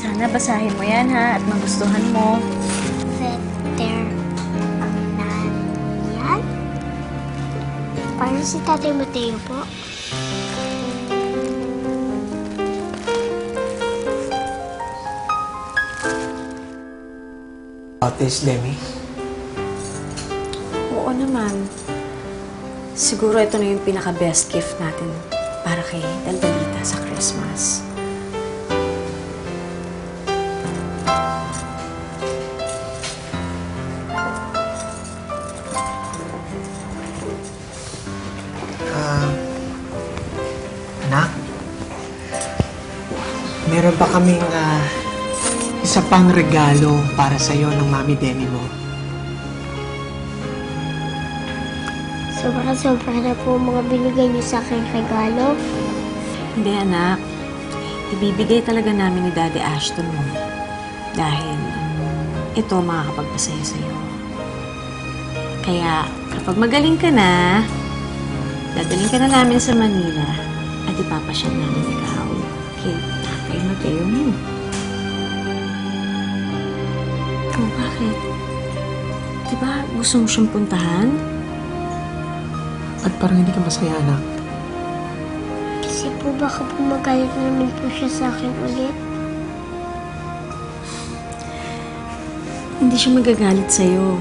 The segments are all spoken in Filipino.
Sana basahin mo yan ha at magustuhan mo. Veterinarian? Parang si Tatay Mateo po. About this, Demi. Oo naman. Siguro ito na yung pinaka-best gift natin para kay Daldalita sa Christmas. Anak, meron pa kaming ah, isa pang regalo para sa'yo ng Mami Demi mo. Sobra-sobra na po mga binigay niyo sa akin regalo. Hindi, anak. Ibibigay talaga namin ni Daddy Ashton mo. Dahil ito makakapagpasaya sa'yo. Kaya kapag magaling ka na, dadaling ka na namin sa Manila ipapasyal namin ikaw kay Tatay Mateo mo. Oh, bakit? Di ba gusto mo siyang puntahan? At parang hindi ka masaya, anak. Kasi po baka po magalit naman po siya sa akin ulit. Hindi siya magagalit sa'yo.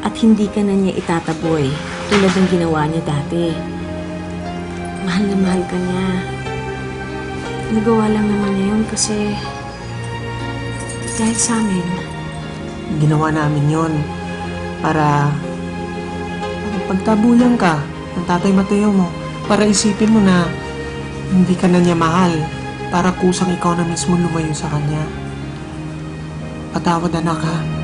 At hindi ka na niya itataboy tulad ng ginawa niya dati. Mahal na mahal ka niya. Nagawa lang naman niya yun kasi dahil sa amin. Ginawa namin yon para pagtabuyan ka ng tatay Mateo mo. Para isipin mo na hindi ka na niya mahal. Para kusang ikaw na mismo lumayo sa kanya. Patawad anak ha.